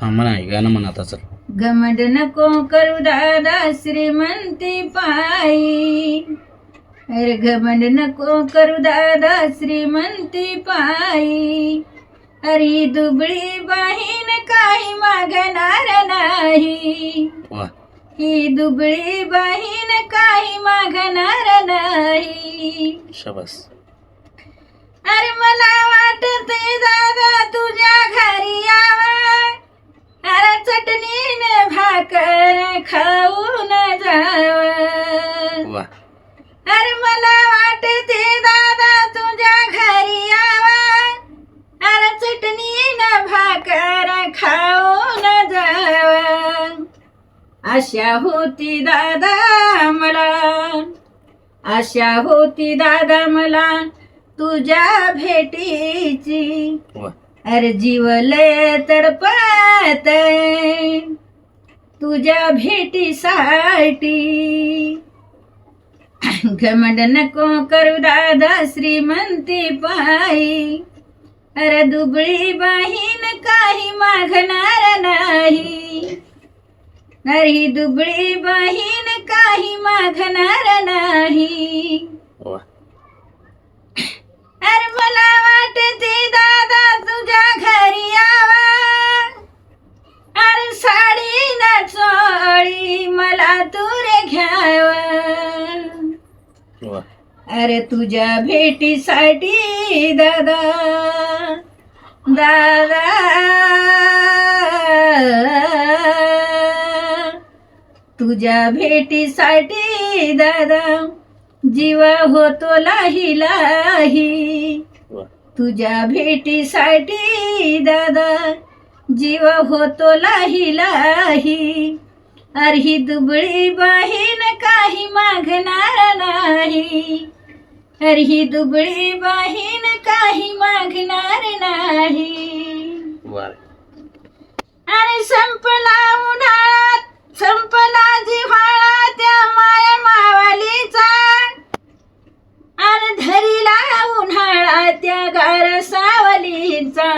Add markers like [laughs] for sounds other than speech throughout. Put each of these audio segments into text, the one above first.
हा म्हणा हे गाणं म्हणा आता चल. घमंड नको करू दादा श्रीमंती पायी. अरे घमंड नको करू दादा श्रीमंती पायी. अरे दुबळी बाहीन काही मागणार नाही. वा. ही दुबळी बाहीन काही मागणार नाही. शाबास. अरे मला वाटते आशा होती दादा मला तुझ्या भेटीची. अरे जीवलय तडपत तुझ्या भेटीसाठी. घमंड नको करू दादा श्रीमंती पायी. अरे दुबळी बाहीन काही मागणार नाही. अरे दुबळी बाहीन काही मागणार नाही. अरे तुझ्या भेटीसाठी दादा. दादा. तुझ्या भेटीसाठी दादा. जीवा होतो लाही लाही. तुझ्या भेटीसाठी दादा. जीव होतो लाही लाही. अरे दुबळी बाहीन काही मागणार नाही. अरे ही दुबळी बाहीन काही मागणार नाही. अरे संपला उन्हाळा संपला जिव्हाळा त्या माया मावालीचा. अरे धरीला उन्हाळा त्या गार सावलीचा.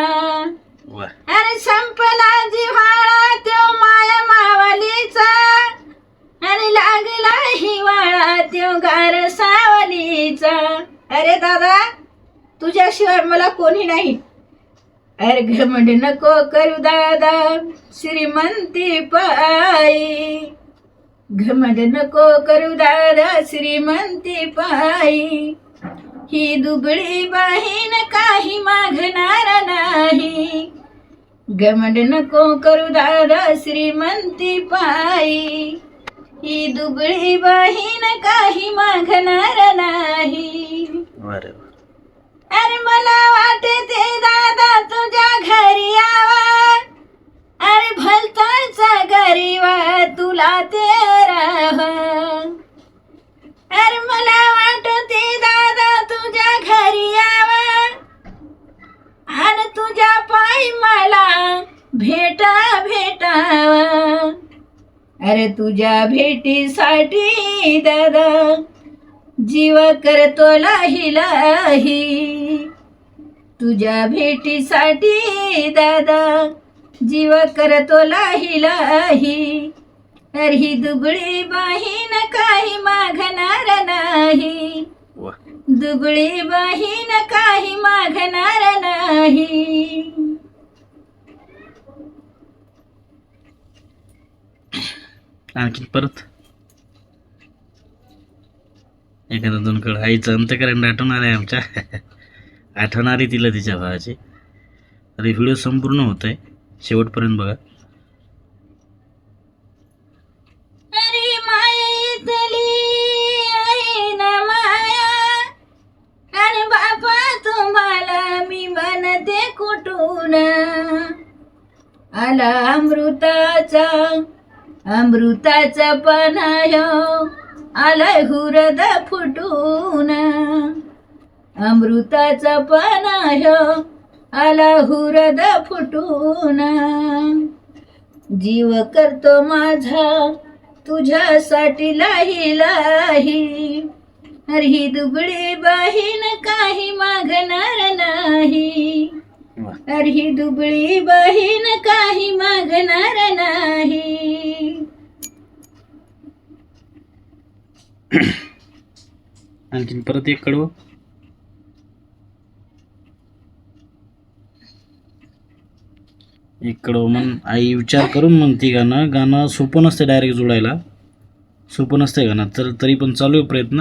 अरे संपला जिव्हाळा त्यो माया मावलीचा. आणि लागला हिवाळा त्यो गार सावलीचा अरे दादा तुझ्याशिवाय मला कोणी नाही. अरे म्हण नको करू दादा श्रीमंती पायी घमंड नको करू दादा श्रीमंती पायी ही दुबळी बाहीन काही मागणार नाही. घमंड नको करू दादा श्रीमंती पायी ही दुबळी बाहीन काही मागणार नाही. वा. अरे मला वाटते दादा तुझ्या घरी यावा. अरे भलताचा गरीवा तुला तेरा अरे मला वाटते दादा तुझ्या घरी यावा. आणि तुझ्या पायी मला भेटा भेटावा. अरे तुझ्या भेटीसाठी दादा जीव करतो लाही लाही. तुझ्या भेटीसाठी दादा जीव करतो लाही लाही. अरे ही दुबळी बाहीन काही मागणार नाही. दुबळी बाहीन काही मागणार नाही. आणखी परत. एखादा दोन कड आईचं अंतकरण आठवणार आहे आमच्या. [laughs] आठवणार आहे तिला तिच्या भावाची. तर हे व्हिडिओ संपूर्ण होत आहे शेवटपर्यंत बघा. अरे ना माया. आणि तुम्हाला मी कुठून? आला अमृताचा अमृताचा पनाय आलाय हुरद फुटून. अमृताचा पनाय आला हुरद फुटून. जीव करतो माझा तुझ्यासाठी लाही लाही. अरे ही दुबळी बाहीन काही मागणार नाही. अर ही दुबळी बहीण काही मागणार नाही. [clears throat] आणखीन परत एक कडव. एक कडव मग आई विचार करून म्हणते गाणं. गाणं सोपं नसतं डायरेक्ट जोडायला. सोपं नसतंय गाणं. तर तरी पण चालू आहे प्रयत्न.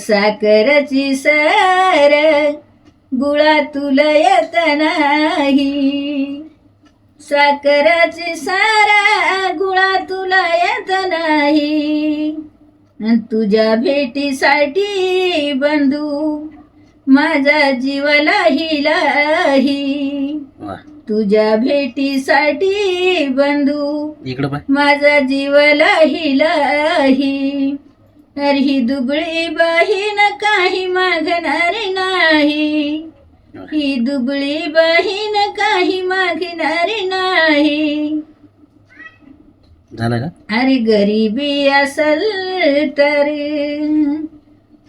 साखरची सर गुळा तुला येत नाही. साखराची सारा गुळा तुला येत नाही. तुझ्या भेटीसाठी बंधू माझा जीवाला हिलाही. तुझ्या भेटीसाठी बंधू माझा जीव लाही लाही अरे ही दुबळी बहीण काही मागणार नाही. ही दुबळी बहीण काही मागणार नाही. झालं का? अरे गरिबी असल तर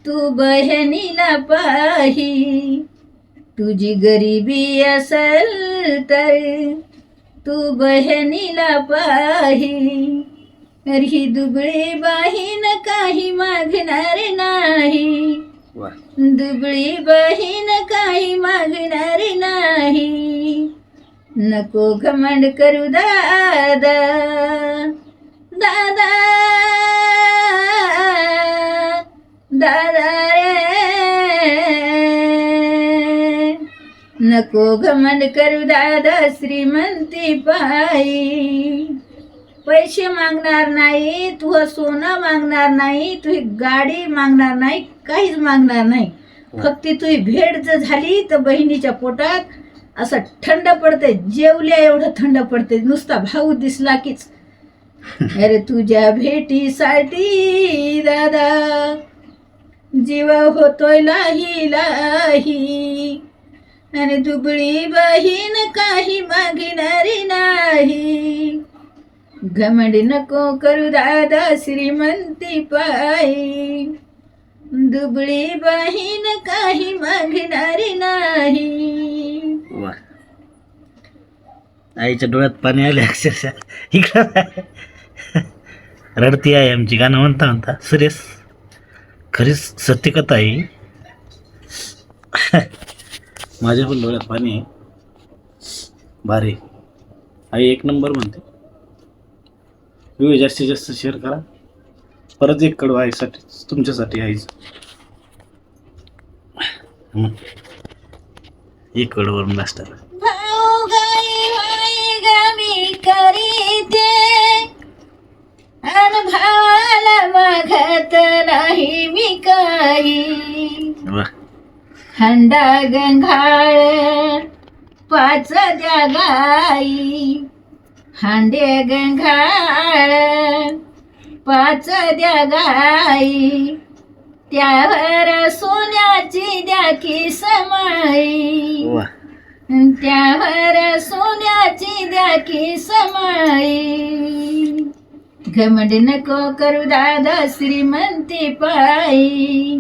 तू बहिणीला पाही. तुझी गरिबी असल तर तू बहिणीला पाही. ही दुबळी बहीण काही मागणार नाही. दुबळी बहीण काही मागणार नाही. नको घमंड करू दादा. दादा. दादा रे. नको घमंड करू दादा श्रीमंती पायी पैसे मागणार नाही तू सोनं मागणार नाही तुझी गाडी मागणार नाही काहीच मागणार नाही. फक्त तुझी भेट जर झाली तर बहिणीच्या पोटात असं थंड पडते जेवल्या एवढं थंड पडते नुसता भाऊ दिसला कीच. [laughs] अरे तुझ्या भेटीसाठी दादा. जीव होतोय लाही लाही. आणि दुबळी बहीण काही मागणारी नाही. घमंड नको करू दादा श्रीमंती पायी दुबळी बहीण काही मागणारी नाही. वा. आईच्या डोळ्यात पाणी आले अक्षरशः. इकडं रडती आहे आमची गाणं म्हणता म्हणता. सिरियस खरीच सत्यकथा आहे माझ्या पण डोळ्यात पाणी आहे. भारी. आई एक नंबर म्हणते. व्हिडिओ जास्तीत जास्त शेअर करा. परत एक कडू आईसाठी तुमच्यासाठी आईचं. एक कडवरून लास्ट नाही मी काही. हंडा गंगाळ पाच द्या गाई हांडे गंगाळ पाच द्या गाई त्यावर सोन्याची द्या की समाई त्यावर सोन्याची द्या की समाई घमंड नको करू दादा श्रीमंती पायी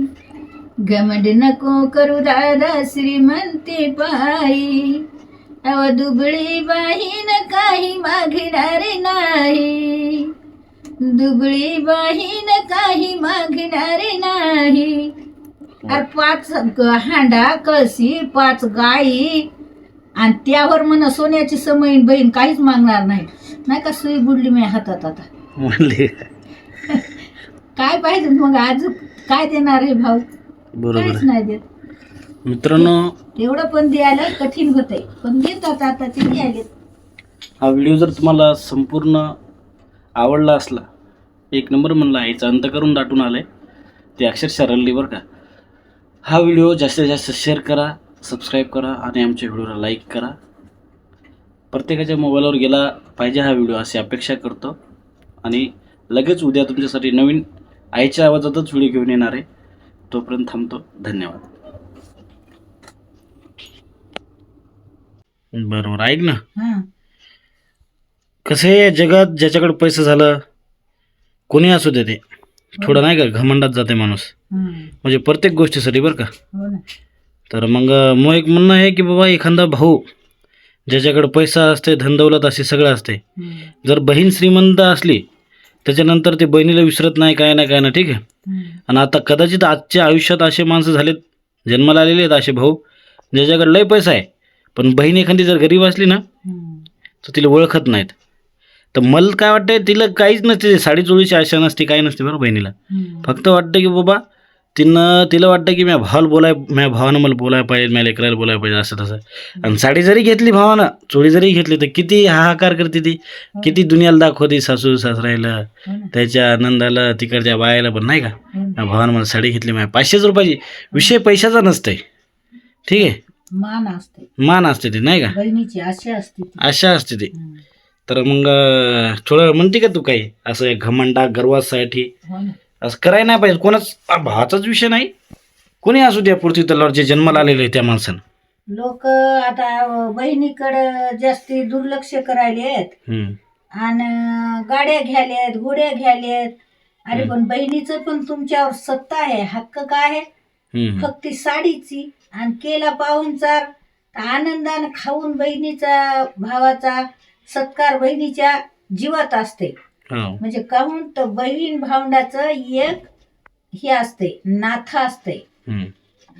घमंड नको करू दादा श्रीमंती अव दुबळी बाहीन काही मागणार नाही. दुबळी बाहीन काही मागणार नाही. अरे पाच हांडा कळशी पाच गाई. आणि त्यावर म्हण सोन्याची समयीन बहीण काहीच मागणार नाही. नाही का सुई बुडली मी हातात आता. म्हणले. [laughs] काय पाहिजे मग आज? काय देणार आहे भाऊ? बरोबर. काहीच. नाही देत. मित्रांनो एवढं पण द्यायला कठीण होतंय. पण देतात आता ते द्यायला हा व्हिडिओ जर तुम्हाला संपूर्ण आवडला असला एक नंबर म्हणला आईचा अंत करून दाटून आलाय ते अक्षरशः रल्ली बरं का. हा व्हिडिओ जास्तीत जास्त शेअर करा सबस्क्राईब करा आणि आमच्या व्हिडिओला लाईक करा. प्रत्येकाच्या मोबाईलवर गेला पाहिजे हा व्हिडिओ अशी अपेक्षा करतो. आणि लगेच उद्या तुमच्यासाठी नवीन आईच्या आवाजातच व्हिडिओ घेऊन येणार आहे. तोपर्यंत थांबतो. धन्यवाद. बरोबर ऐक ना. हा. कसं आहे जगात ज्याच्याकडे पैसे झालं कोणी असू दे ते. थोडं नाही का घमंडात जाते माणूस. हम्म. म्हणजे प्रत्येक गोष्टीसाठी बरं का. हो ना. तर मग मग एक म्हणणं आहे की बाबा एखादा भाऊ ज्याच्याकडे पैसा असते धनदौलत असे सगळं असते. हम्म. जर बहीण श्रीमंत असली त्याच्यानंतर ते बहिणीला विसरत नाही काय ना काय ना ठीक आहे. हम्म. आणि आता कदाचित आजच्या आयुष्यात असे माणसं झालेत जन्माला आलेले आहेत असे भाऊ ज्याच्याकडे लय पैसा आहे. पण बहीण एखादी जर गरीब असली ना. तर तिला ओळखत नाहीत. तर मला काय वाटतंय तिला काहीच नसते साडी चोळीची आशा नसते काही नसते बरं बहिणीला. फक्त वाटतं की बाबा तिनं तिला वाटतं की माझ्या भावाला बोलाय माझ्या भावानं मला बोलायला पाहिजे माझ्या लेकराला बोलायला पाहिजे असं तसं. आणि साडी जरी घेतली भावानं चोळी जरी घेतली तर किती हाहाकार करते ती. किती दुनियाला दाखवते सासू सासरायला हो. त्याच्या आनंदाला तिकडच्या बायाला पण नाही का? हो भावानं मला साडी घेतली माझ्या पाचशेच रुपयाची. विषय पैशाचा नसतंय. ठीक आहे? मान असते. मान असते ती नाही का? बहिणीची आशा असते ती. आशा असते ती. हम्म. तर मग अं, थोडं म्हणते का तू काही? असं घमंडा गर्वासाठी. हो ना. असं करायला नाही पाहिजे. कोणाच भावाचाच विषय नाही. कोणी असू द्या पृथ्वी तलावर जे जन्माला आलेले आहे त्या माणसानं. लोक आता बहिणीकडं जास्ती दुर्लक्ष करायले आहेत. हम्म, आणि गाड्या घ्याल्यात घोड्या घ्याल्यात अरे. पण बहिणीचं पण तुमच्यावर सत्ता आहे. हक्क काय आहे? हम्म, फक्त ती साडीची. आणि केला पाहुणचार तर आनंदानं खाऊन बहिणीचा भावाचा सत्कार बहिणीच्या जीवात असते. हो, म्हणजे काहून? तर बहीण भावंडाचं एक हे असते नाथ असते.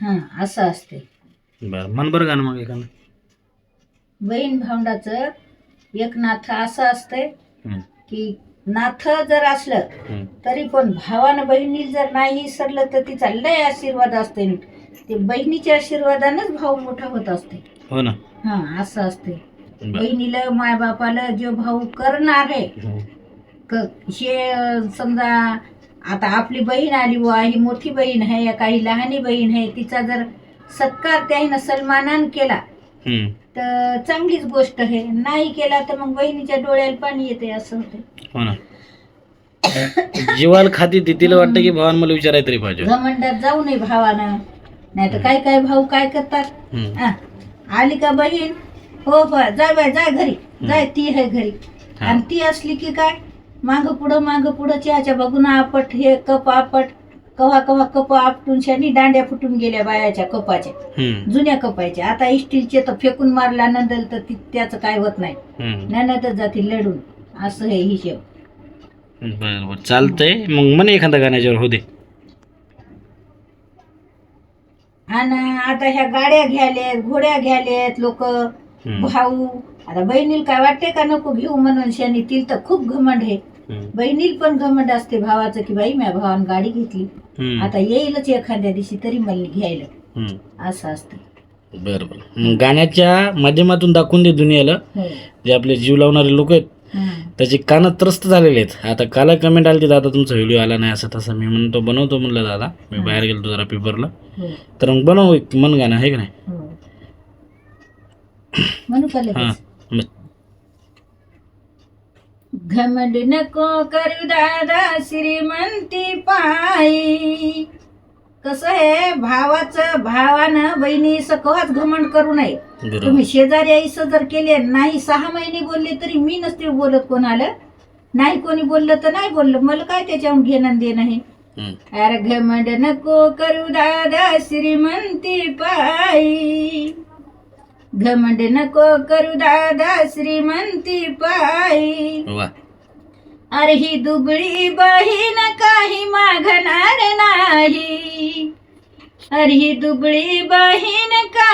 हा असं असते. बरं मन बरं गाणं मग एखादं. बहीण भावंडाचं एक नाथ असं असतंय की नाथ जर असलं. तरी पण भावानं बहिणी जर नाही सरलं तर तिचा लय आशीर्वाद असते. ते बहिणीच्या आशीर्वादानंच भाऊ मोठा होत असते. हो ना. हा असं असते बरं. बहिणीला मायबापाला जो भाऊ करणार आहे हो. क- हे समजा आता आपली बहीण आली व ही मोठी बहीण आहे या काही लहानी बहीण आहे तिचा जर सत्कार त्याने सन्मानानं केला हम्म, तर चांगलीच गोष्ट आहे. नाही केला तर मग बहिणीच्या डोळ्याला पाणी येते असं होते हो ना. [coughs] जीवाला खाती ती तिला वाटतं की भावानं मला विचारायला तरी पाहिजे. घमंडात जाऊ नये भावानं. नाही तर काय काय भाऊ काय करतात? हम्म, आली का बहीण? हो बा जाय बाय जाय घरी. जाय ती आहे घरी. हा. आणि ती असली की काय? माग पुढं माग पुढं चहाच्या बघून आपट हे कप आपट कव्हा कव्हा कप आपटून शानी दांड्या फुटून गेल्या बायाच्या कपाच्या हम्म, जुन्या कपायच्या. आता स्टीलचे तर फेकून मारल्यानंतर तर ती त्याचं काय होत नाही. हम्म. जाती लढून. असं हे हिशेब. बरं बरं. चालतंय. मग म्हणे एखाद्या गाण्याच्यावर हो दे. आणि आता ह्या गाड्या घ्यालेत घोड्या घ्यालेत लोक. हम्म, भाऊ आता बहिणीला काय वाटते का नको घेऊ म्हणून शानी तिला तर खूप घमंड आहे. हम्म, बहिणीला पण घमंड असते भावाचं की बाई माझ्या भावानं गाडी घेतली. हम्म, आता येईलच एखाद्या दिवशी तरी मला घ्यायला. हम्म. असं असते. बरं बरं. मग गाण्याच्या माध्यमातून दाखवून दे दुनियाला. हो. जे आपले जीव लावणारे लोक आहेत. त्याचे कान त्रस्त झालेले आहेत. आता काल कमेंट आली दादा तुमचा व्हिडिओ आला नाही असं तसं मी म्हणतो बनवतो म्हणलं दादा. मी बाहेर गेलो जरा पेपरला हो. तर मग बनव एक मन गाणं आहे का नाही? हो? हां घमंड नको करू दादा श्रीमंती पायी. कसं आहे भावाचं भावानं बहिणी कवाच घमंड करू नये. तुम्ही शेजारी आईचं जर केले नाही सहा महिने बोलले तरी मी नसते बोलत कोणाला. नाही कोणी बोललं तर नाही बोललं. मला काय त्याच्याहून घेणं देणं हम्म. अरे घमंड नको करू दादा श्रीमंती पायी. घमंड नको करू दादा श्रीमंती पायी. वा. अरे ही दुबळी बहीण काही मागणार नाही. अरे ही दुबळी बहीण का